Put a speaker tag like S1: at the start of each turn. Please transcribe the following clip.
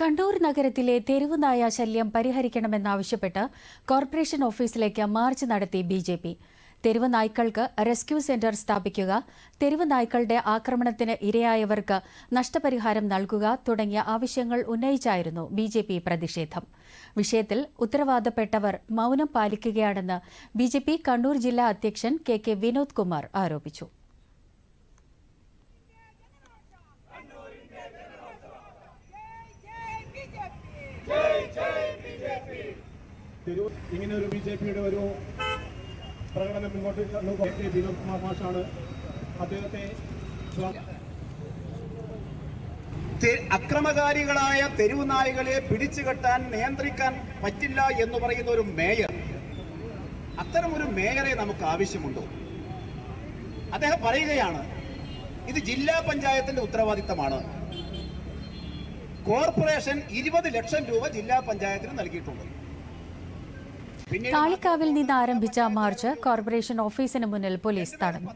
S1: കണ്ണൂർ നഗരത്തിലെ തെരുവുനായ ശല്യം പരിഹരിക്കണമെന്നാവശ്യപ്പെട്ട് കോർപ്പറേഷൻ ഓഫീസിലേക്ക് മാർച്ച് നടത്തി ബി ജെ പി. തെരുവ് നായ്ക്കൾക്ക് റെസ്ക്യൂ സെന്റർ സ്ഥാപിക്കുക തെരുവ് നായ്ക്കളുടെ ആക്രമണത്തിന് ഇരയായവർക്ക് നഷ്ടപരിഹാരം നൽകുക തുടങ്ങിയ ആവശ്യങ്ങൾ ഉന്നയിച്ചായിരുന്നു ബി ജെ പി പ്രതിഷേധം. വിഷയത്തിൽ ഉത്തരവാദപ്പെട്ടവർ മൌനം പാലിക്കുകയാണെന്ന് ബി ജെ പി കണ്ണൂർ ജില്ലാ അധ്യക്ഷൻ കെ കെ വിനോദ് കുമാർ ആരോപിച്ചു.
S2: ഒരു ഇങ്ങനെ ഒരു ബി ജെ പിയുടെ ഒരു പ്രകടനം മുന്നോട്ട് കെ കെ. വിനോദ് കുമാർ മാഷാണ് അദ്ദേഹത്തെ
S3: അക്രമകാരികളായ തെരുവ് നായകളെ പിടിച്ചു കെട്ടാൻ നിയന്ത്രിക്കാൻ പറ്റില്ല എന്ന് പറയുന്ന ഒരു മേയർ. അത്തരം ഒരു മേയറെ നമുക്ക് ആവശ്യമുണ്ടോ? അദ്ദേഹം പറയുകയാണ് ഇത് ജില്ലാ പഞ്ചായത്തിന്റെ ഉത്തരവാദിത്തമാണ്. കോർപ്പറേഷൻ ഇരുപത് ലക്ഷം രൂപ ജില്ലാ പഞ്ചായത്തിന് നൽകിയിട്ടുണ്ട്.
S1: കാളിക്കാവിൽ നിന്ന് ആരംഭിച്ച മാർച്ച് കോർപ്പറേഷൻ ഓഫീസിന് മുന്നിൽ പോലീസ് തടഞ്ഞു.